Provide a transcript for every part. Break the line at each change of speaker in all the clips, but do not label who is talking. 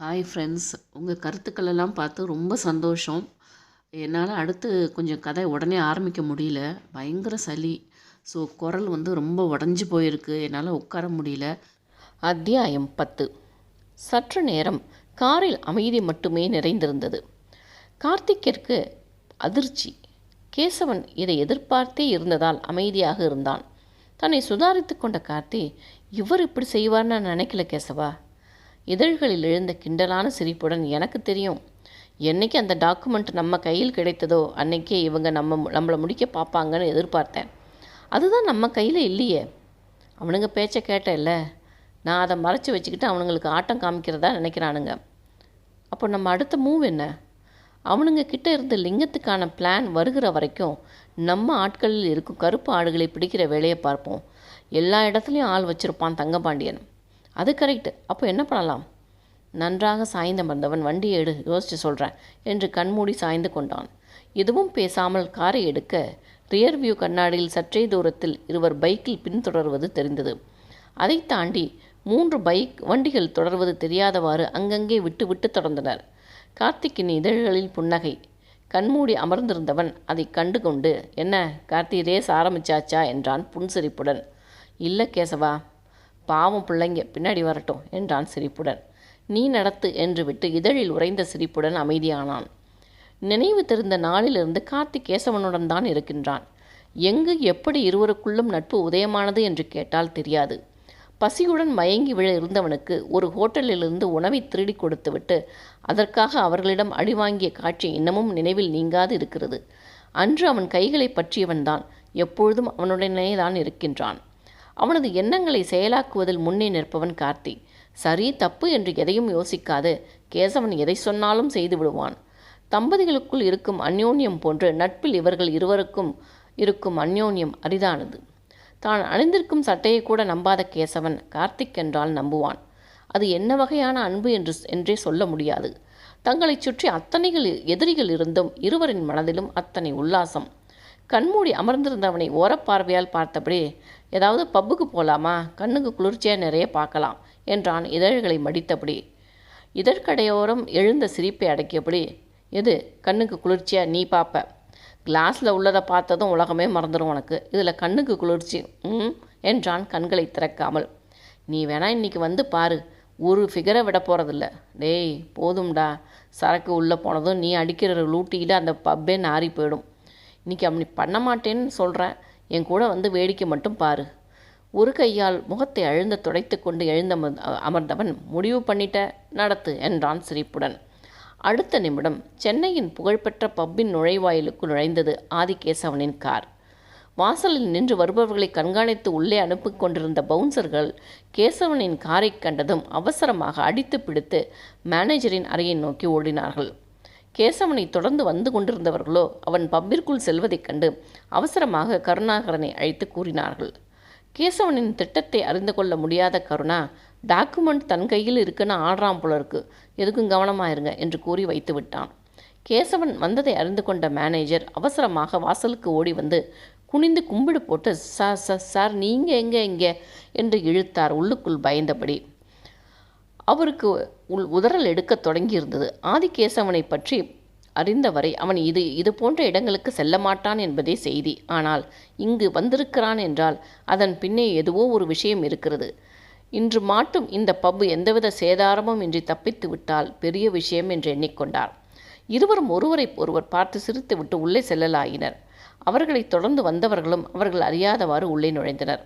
Hi friends உங்கள் கருத்துக்களெல்லாம் பார்த்து ரொம்ப சந்தோஷம். என்னால் அடுத்து கொஞ்சம் கதை உடனே ஆரம்பிக்க முடியல. பயங்கர சளி. ஸோ குரல் வந்து ரொம்ப உடஞ்சி போயிருக்கு. என்னால் உட்கார முடியல.
அத்தியாயம் பத்து. சற்று நேரம் காரில் அமைதி மட்டுமே நிறைந்திருந்தது. கார்த்திக்கிற்கு அதிர்ச்சி. கேசவன் இதை எதிர்பார்த்தே இருந்ததால் அமைதியாக இருந்தான். தன்னை சுதாரித்து கொண்ட கார்த்தி இவர் இப்படி செய்வார்னு நினைக்கல கேசவா? இதழ்களில் எழுந்த கிண்டலான சிரிப்புடன் எனக்கு தெரியும். என்னைக்கு அந்த டாக்குமெண்ட் நம்ம கையில் கிடைத்ததோ அன்னைக்கே இவங்க நம்ம நம்மளை முடிக்க பார்ப்பாங்கன்னு எதிர்பார்த்தேன். அதுதான் நம்ம கையில் இல்லையே. அவனுங்க பேச்சை கேட்டேல்ல. நான் அதை மறைச்சி வச்சுக்கிட்டு அவனுங்களுக்கு ஆட்டம் காமிக்கிறதா நினைக்கிறானுங்க. அப்போ நம்ம அடுத்த மூவ் என்ன? அவனுங்க கிட்ட இருந்து லிங்கத்துக்கான பிளான் வருகிற வரைக்கும் நம்ம ஆட்களில் இருக்கும் கருப்பு ஆடுகளை பிடிக்கிற வேலையை பார்ப்போம். எல்லா இடத்துலையும் ஆள் வச்சுருப்பான் தங்கபாண்டியன். அது கரெக்டு அப்போ என்ன பண்ணலாம்? நன்றாக சாய்ந்த மறந்தவன் வண்டியை எடு யோசிச்சு சொல்கிறேன் என்று கண்மூடி சாய்ந்து கொண்டான். எதுவும் பேசாமல் காரை எடுக்க ரியர்வியூ கண்ணாடியில் சற்றே தூரத்தில் இருவர் பைக்கில் பின்தொடர்வது தெரிந்தது. அதை தாண்டி மூன்று பைக் வண்டிகள் தொடர்வது தெரியாதவாறு அங்கங்கே விட்டு விட்டு தொடர்ந்தனர். கார்த்திக்கின் இதழ்களில் புன்னகை. கண்மூடி அமர்ந்திருந்தவன் அதை கண்டு கொண்டு என்ன கார்த்தி ரேஸ் ஆரம்பிச்சாச்சா? என்றான் புன்சிரிப்புடன். இல்லை கேசவா பாவம் பிள்ளைங்க பின்னாடி வரட்டும் என்றான் சிரிப்புடன். நீ நடத்து என்று விட்டு இதழில் உறைந்த சிரிப்புடன் அமைதியானான். நினைவு தெரிந்த நாளிலிருந்து கார்த்திக் கேசவனுடன் தான் இருக்கின்றான். எங்கு எப்படி இருவருக்குள்ளும் நட்பு உதயமானது என்று கேட்டால் தெரியாது. பசியுடன் மயங்கி விழ இருந்தவனுக்கு ஒரு ஹோட்டலிலிருந்து உணவை திருடி கொடுத்துவிட்டு அதற்காக அவர்களிடம் அடிவாங்கிய காட்சி இன்னமும் நினைவில் நீங்காது இருக்கிறது. அன்று அவன் கைகளை பற்றியவன்தான் எப்பொழுதும் அவனுடனே தான் இருக்கின்றான். அவனது எண்ணங்களை செயலாக்குவதில் முன்னே நிற்பவன் கார்த்தி. சரி தப்பு என்று எதையும் யோசிக்காது. கேசவன் எதை சொன்னாலும் செய்து விடுவான். தம்பதிகளுக்குள் இருக்கும் அந்யோன்யம் போன்று நட்பில் இவர்கள் இருவருக்கும் இருக்கும் அந்யோன்யம் அரிதானது. தான் அணிந்திருக்கும் சட்டையை கூட நம்பாத கேசவன் கார்த்திக் என்றால் நம்புவான். அது என்ன வகையான அன்பு என்று என்றே சொல்ல முடியாது. தங்களைச் சுற்றி அத்தனைகள் எதிரிகள் இருந்தும் இருவரின் மனதிலும் அத்தனை உல்லாசம். கண்மூடி அமர்ந்திருந்தவனை ஓரப்பார்வையால் பார்த்தபடி ஏதாவது பப்புக்கு போகலாமா கண்ணுக்கு குளிர்ச்சியாக நிறைய பார்க்கலாம் என்றான் இதழ்களை மடித்தபடி. இதழ்கடையோரம் எழுந்த சிரிப்பை அடக்கியபடி எது? கண்ணுக்கு குளிர்ச்சியாக நீ பார்ப்ப. கிளாஸில் உள்ளதை பார்த்ததும் உலகமே மறந்துடும் உனக்கு. இதில் கண்ணுக்கு குளிர்ச்சி ம் என்றான் கண்களை திறக்காமல். நீ வேணா இன்றைக்கி வந்து பாரு ஒரு ஃபிகரை விட போகிறதில்ல டேய் போதும்டா. சரக்கு உள்ளே போனதும் நீ அடிக்கிற லூட்டியில் அந்த பப்பே நாறி போயிடும். இன்றைக்கி அப்படி பண்ண மாட்டேன்னு சொல்கிறேன் என் கூட வந்து வேடிக்கை மட்டும் பாரு. ஒரு கையால் முகத்தை அழுந்த துடைத்து கொண்டு எழுந்த அமர்ந்தவன் முடிவு பண்ணிட்ட நடத்து என்றான் சிரிப்புடன். அடுத்த நிமிடம் சென்னையின் புகழ்பெற்ற பப்பின் நுழைவாயிலுக்கு நுழைந்தது ஆதிகேசவனின் கார். வாசலில் நின்று வருபவர்களை கண்காணித்து உள்ளே அனுப்பி கொண்டிருந்த பவுன்சர்கள் கேசவனின் காரை கண்டதும் அவசரமாக அடித்து பிடித்து மேனேஜரின் அறையை நோக்கி ஓடினார்கள். கேசவனை தொடர்ந்து வந்து கொண்டிருந்தவர்களோ அவன் பப்பிற்குள் செல்வதைக் கண்டு அவசரமாக கருணாகரனை அழைத்து கூறினார்கள். கேசவனின் திட்டத்தை அறிந்து கொள்ள முடியாத கருணா டாக்குமெண்ட் தன் கையில் இருக்குன்னு ஆடுறான் போல இருக்கு எதுக்கும் கவனமாயிருங்க என்று கூறி வைத்து விட்டான். கேசவன் வந்ததை அறிந்து கொண்ட மேனேஜர் அவசரமாக வாசலுக்கு ஓடி வந்து குனிந்து கும்பிடு போட்டு சார் சார் சார் நீங்கள் எங்கே எங்கே? என்று இழுத்தார் உள்ளுக்குள் பயந்தபடி. அவருக்கு உள் உதறல் எடுக்கத் தொடங்கியிருந்தது. ஆதிகேசவனை பற்றி அறிந்தவரை அவன் இது இது போன்ற இடங்களுக்கு செல்ல மாட்டான் என்பதே செய்தி. ஆனால் இங்கு வந்திருக்கிறான் என்றால் அதன் பின்னே எதுவோ ஒரு விஷயம் இருக்கிறது. இன்று மாட்டும் இந்த பப்பு எந்தவித சேதாரமும் இன்றி தப்பித்து விட்டால் பெரிய விஷயம் என்று எண்ணிக்கொண்டார். இருவரும் ஒருவரை ஒருவர் பார்த்து சிரித்துவிட்டு உள்ளே செல்லலாயினர். அவர்களை தொடர்ந்து வந்தவர்களும் அவர்கள் அறியாதவாறு உள்ளே நுழைந்தனர்.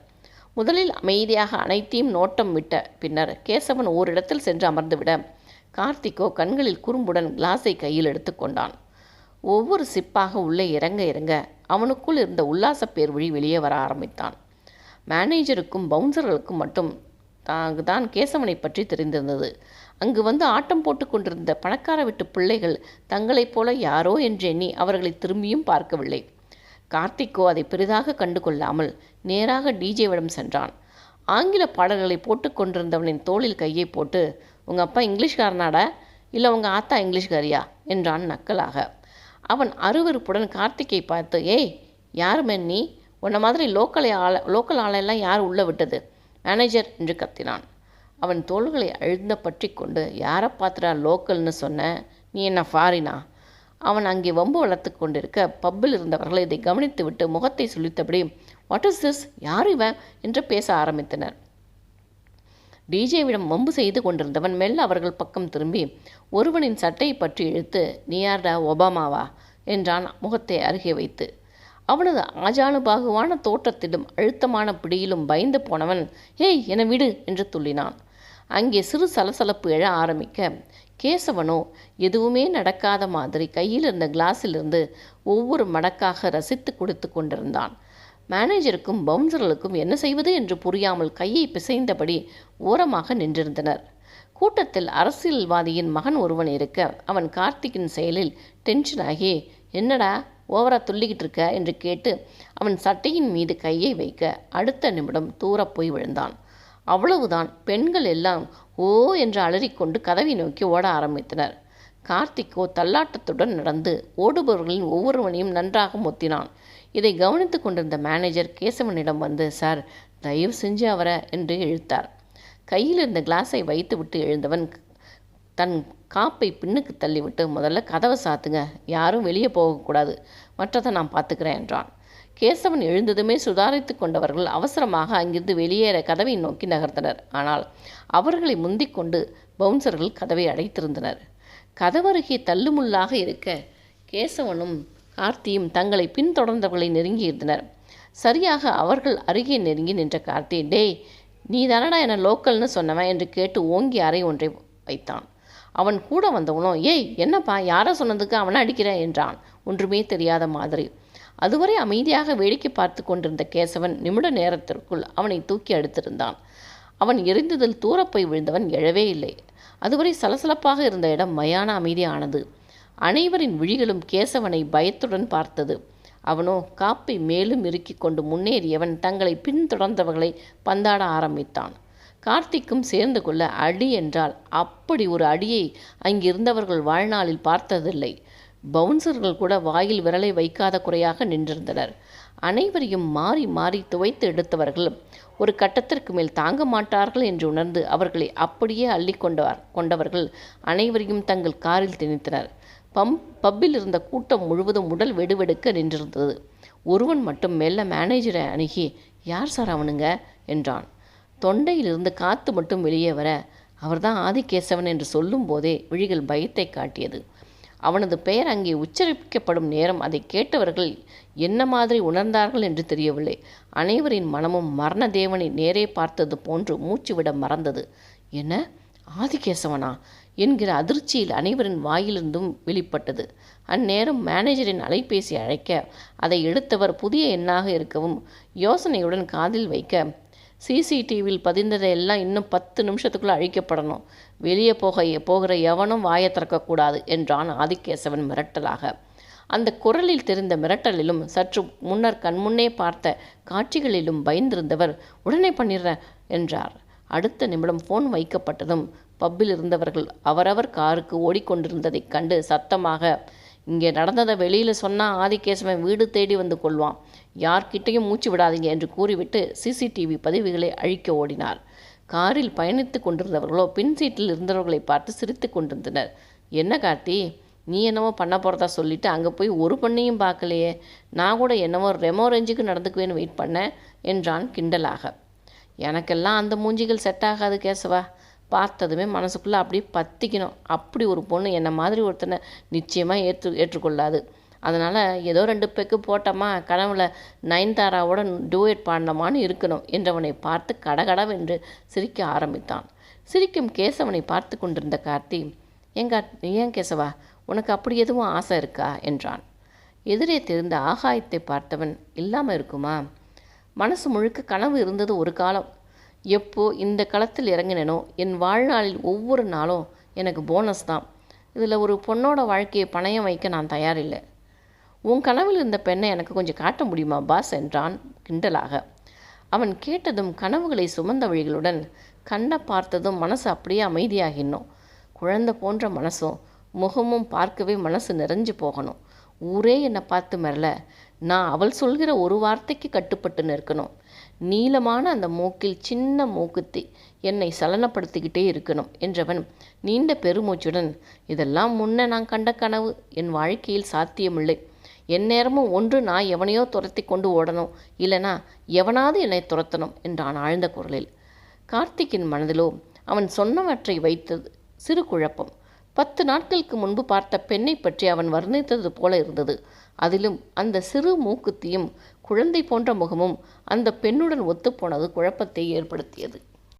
முதலில் அமைதியாக அனைத்தையும் நோட்டம் விட்ட பின்னர் கேசவன் ஓரிடத்தில் சென்று அமர்ந்துவிட கார்த்திகோ கண்களில் குறும்புடன் கிளாஸை கையில் எடுத்துக்கொண்டான் ஒவ்வொரு சிப்பாக உள்ளே இறங்க இறங்க அவனுக்குள் இருந்த உல்லாச பேர்வழி வெளியே வர ஆரம்பித்தான். மேனேஜருக்கும் பவுன்சர்களுக்கும் மட்டும் தான் கேசவனை பற்றி தெரிந்திருந்தது. அங்கு வந்து ஆட்டம் போட்டு கொண்டிருந்த பணக்கார வீட்டு பிள்ளைகள் தங்களைப் போல யாரோ என்று எண்ணி அவர்களை திரும்பியும் பார்க்கவில்லை. கார்த்திக்கோ அதை பெரிதாக கண்டு கொள்ளாமல் நேராக டிஜேவிடம் சென்றான். ஆங்கில பாடல்களை போட்டு கொண்டிருந்தவனின் தோளில் கையை போட்டு உங்கள் அப்பா இங்கிலீஷ்காரனாடா? இல்லை உங்கள் ஆத்தா இங்கிலீஷ்காரியா? என்றான் நக்கலாக. அவன் அருவருப்புடன் கார்த்திக்கை பார்த்து ஏய் யார் நீ? உன்னை மாதிரி லோக்கலை ஆள லோக்கல் ஆளெல்லாம் யார் உள்ளே விட்டது? மேனேஜர் என்று கத்தினான். அவன் தோள்களை அழுந்த பற்றி கொண்டு யாரை பார்த்துடா லோக்கல்னு சொன்ன? நீ என்ன ஃபாரினா? அவன் அங்கே வம்பு வளர்த்து கொண்டிருக்க பப்பில் இருந்தவர்கள் இதை கவனித்துவிட்டு முகத்தை சுழித்தபடி வாட் இஸ் திஸ் யார் இவன்? என்று பேச ஆரம்பித்தனர். டிஜேவிடம் வம்பு செய்து கொண்டிருந்தவன் மெல்ல அவர்கள் பக்கம் திரும்பி ஒருவனின் சட்டையை பற்றி இழுத்து நீயார்டா ஒபாமாவா? என்றான் முகத்தை அருகே வைத்து. அவனது ஆஜானுபாகுவான தோற்றத்திலும் அழுத்தமான பிடியிலும் பயந்து போனவன் ஏய் என விடு என்று துள்ளினான். அங்கே சிறு சலசலப்பு எழ ஆரம்பிக்க கேசவனோ எதுவுமே நடக்காத மாதிரி கையில் இருந்த கிளாஸிலிருந்து ஒவ்வொரு மடக்காக ரசித்து கொடுத்து கொண்டிருந்தான். மேனேஜருக்கும் பவுன்சர்களுக்கும் என்ன செய்வது என்று புரியாமல் கையை பிசைந்தபடி ஓரமாக நின்றிருந்தனர். கூட்டத்தில் அரசியல்வாதியின் மகன் ஒருவன் இருக்க அவன் கார்த்திக்கின் செயலில் டென்ஷன் ஆகி என்னடா ஓவரா துள்ளிக்கிட்டு இருக்க? என்று கேட்டு அவன் சட்டையின் மீது கையை வைக்க அடுத்த நிமிடம் தூரப் போய் விழுந்தான். அவ்வளவுதான் பெண்கள் எல்லாம் ஓ என்று அலறிக்கொண்டு கதவை நோக்கி ஓட ஆரம்பித்தனர். கார்த்திக்கோ தள்ளாட்டத்துடன் நடந்து ஓடுபவர்களின் ஒவ்வொருவனையும் நன்றாக மொத்தினான். இதை கவனித்து கொண்டிருந்த மேனேஜர் கேசவனிடம் வந்து சார் தயவு செஞ்சு அவரை என்று இழுத்தார். கையில் இருந்த கிளாஸை வைத்துவிட்டு எழுந்தவன் தன் காப்பை பின்னுக்கு தள்ளிவிட்டு முதல்ல கதவை சாத்துங்க. யாரும் வெளியே போகக்கூடாது. மற்றதை நான் பார்த்துக்கிறேன் என்றான். கேசவன் எழுந்ததுமே சுதாரித்து கொண்டவர்கள் அவசரமாக அங்கிருந்து வெளியேற கதவை நோக்கி நகர்ந்தனர். ஆனால் அவர்களை முந்திக்கொண்டு பவுன்சர்கள் கதவை அடைத்திருந்தனர். கதவருகே தள்ளுமுள்ளாக இருக்க கேசவனும் கார்த்தியும் தங்களை பின்தொடர்ந்தவர்களை நெருங்கியிருந்தனர் சரியாக அவர்கள் அருகே நெருங்கி நின்ற கார்த்தி டேய் நீ தானடா என லோக்கல்னு சொன்னவன்? என்று கேட்டு ஓங்கி அறை ஒன்றை வைத்தான். அவன் கூட வந்தவனோ? ஏய் என்னப்பா யாரை சொன்னதுக்கு அவனை அடிக்கிறேன் என்றான். ஒன்றுமே தெரியாத மாதிரி. அதுவரை அமைதியாக வேடிக்கை பார்த்து கொண்டிருந்த கேசவன் நிமிட நேரத்திற்குள் அவனை தூக்கி அடுத்திருந்தான். அவன் எரிந்ததில் தூரப்போய் விழுந்தவன் எழவே இல்லை. அதுவரை சலசலப்பாக இருந்த இடம் மயான அமைதியானது. அனைவரின் விழிகளும் கேசவனை பயத்துடன் பார்த்தது. அவனோ காப்பை மேலும் இறுக்கிக் கொண்டு முன்னேறியவன் தங்களை பின்தொடர்ந்தவர்களை பந்தாட ஆரம்பித்தான். கார்த்திக்கும் சேர்ந்து கொள்ள அடி என்றால் அப்படி ஒரு அடியை அங்கிருந்தவர்கள் வாழ்நாளில் பார்த்ததில்லை. பவுன்சர்கள் கூட வாயில் விரலை வைக்காத குறையாக நின்றிருந்தனர். அனைவரையும் மாறி மாறி துவைத்து எடுத்தவர்கள் ஒரு கட்டத்திற்கு மேல் தாங்க மாட்டார்கள் என்று உணர்ந்து அவர்களை அப்படியே அள்ளி கொண்டவர் கொண்டவர்கள் அனைவரையும் தங்கள் காரில் திணித்தனர். பம் பப்பில் இருந்த கூட்டம் முழுவதும் உடல் வெடுவெடுக்க நின்றிருந்தது. ஒருவன் மட்டும் மெல்ல மேனேஜரை அணுகி யார் சார் அவனுங்க? என்றான். தொண்டையிலிருந்து காத்து மட்டும் வெளியே வர அவர்தான் ஆதிகேசவன் என்று சொல்லும் போதே விழிகள் பயத்தை காட்டியது. அவனது பெயர் அங்கே உச்சரிக்கப்படும் நேரம் அதை கேட்டவர்கள் என்ன மாதிரி உணர்ந்தார்கள் என்று தெரியவில்லை. அனைவரின் மனமும் மரணதேவனை நேரே பார்த்தது போன்று மூச்சுவிட மறந்தது. என்ன? ஆதிகேசவனா? என்கிற அதிர்ச்சியில் அனைவரின் வாயிலிருந்தும் வெளிப்பட்டது. அந்நேரம் மேனேஜரின் அலைபேசி அழைக்க அதை எடுத்தவர் புதிய எண்ணாக இருக்கவும் யோசனையுடன் காதில் வைக்க சிசிடிவியில் பதிந்ததை எல்லாம் இன்னும் பத்து நிமிஷத்துக்குள்ளே அழிக்கப்படணும். வெளியே போக போகிற எவனும் வாயை திறக்கக்கூடாது என்றான் ஆதிகேசவன் மிரட்டலாக. அந்த குரலில் தெரிந்த மிரட்டலிலும் சற்று முன்னர் கண்முன்னே பார்த்த காட்சிகளிலும் பயந்திருந்தவர் உடனே பண்ணிடுறேன் என்றார். அடுத்த நிமிடம் ஃபோன் வைக்கப்பட்டதும் பப்பில் இருந்தவர்கள் அவரவர் காருக்கு ஓடிக்கொண்டிருந்ததைக் கண்டு சத்தமாக இங்கே நடந்ததை வெளியில் சொன்னால் ஆதிகேசவன் வீடு தேடி வந்து கொள்வான். யார்கிட்டையும் மூச்சு விடாதீங்க என்று கூறிவிட்டு சிசிடிவி பதிவுகளை அழிக்க ஓடினார். காரில் பயணித்து கொண்டிருந்தவர்களோ பின் சீட்டில் இருந்தவர்களை பார்த்து சிரித்து கொண்டிருந்தனர். என்ன கார்த்தி நீ என்னவோ பண்ண போகிறதா சொல்லிட்டு அங்கே போய் ஒரு பொண்ணையும் பார்க்கலையே. நான் கூட என்னவோ ரெமோ ரேஞ்சுக்கு நடந்துக்குவேன்னு வெயிட் பண்ணேன் என்றான் கிண்டலாக. எனக்கெல்லாம் அந்த மூஞ்சிகள் செட் ஆகாது கேசவா. பார்த்ததுமே மனசுக்குள்ளே அப்படியே பத்திக்கணும். அப்படி ஒரு பொண்ணு என்னை மாதிரி ஒருத்தனை நிச்சயமாக ஏற்று ஏற்றுக்கொள்ளாது. அதனால் ஏதோ ரெண்டு பெக்கு போட்டோமா கனவுல நயன்தாராவோட டூயட் பாடினமான்னு இருக்கணும் என்றவனை பார்த்து கடகடவென்று சிரிக்க ஆரம்பித்தான். சிரிக்கும் கேசவனை பார்த்து கொண்டிருந்த கார்த்தி ஏங்க ஏன் கேசவா? உனக்கு அப்படி எதுவும் ஆசை இருக்கா? என்றான். எதிரே தெரிந்த ஆகாயத்தை பார்த்தவன் இல்லாமல் இருக்குமா? மனசு முழுக்க கனவு இருந்தது ஒரு காலம். எப்போ இந்த களத்தில் இறங்கினேனோ என் வாழ்நாளில் ஒவ்வொரு நாளும் எனக்கு போனஸ் தான். இதில் ஒரு பொண்ணோட வாழ்க்கையை பணயம் வைக்க நான் தயாரில்லை. உன் கனவில் இருந்த பெண்ணை எனக்கு கொஞ்சம் காட்ட முடியுமா பாஸ் என்றான் கிண்டலாக. அவன் கேட்டதும் கனவுகளை சுமந்த வழிகளுடன் கண்ணை பார்த்ததும் மனசு அப்படியே அமைதியாகினோம் குழந்தை போன்ற மனசும் முகமும் பார்க்கவே மனசு நிறைஞ்சு போகணும். ஊரே என்னை பார்த்து மிரள. நான் அவள் சொல்கிற ஒரு வார்த்தைக்கு கட்டுப்பட்டு நிற்கணும். நீளமான அந்த மூக்கில் சின்ன மூக்குத்தி என்னை சலனப்படுத்திக்கிட்டே இருக்கணும் என்றவன் நீண்ட பெருமூச்சுடன் இதெல்லாம் முன்ன நான் கண்ட கனவு. என் வாழ்க்கையில் சாத்தியமில்லை. எந்நேரமும் ஒன்று நான் எவனையோ துரத்தி கொண்டு ஓடணும். இல்லைனா எவனாவது என்னை துரத்தணும் என்றான் ஆழ்ந்த குரலில். கார்த்திக்கின் மனதிலோ அவன் சொன்னவற்றை வைத்தது சிறு குழப்பம். பத்து நாட்களுக்கு முன்பு பார்த்த பெண்ணை பற்றி அவன் வர்ணித்தது போல இருந்தது. அதிலும் அந்த சிறு மூக்குத்தியும் குழந்தை போன்ற முகமும் அந்த பெண்ணுடன் ஒத்துப்போனது குழப்பத்தை ஏற்படுத்தியது.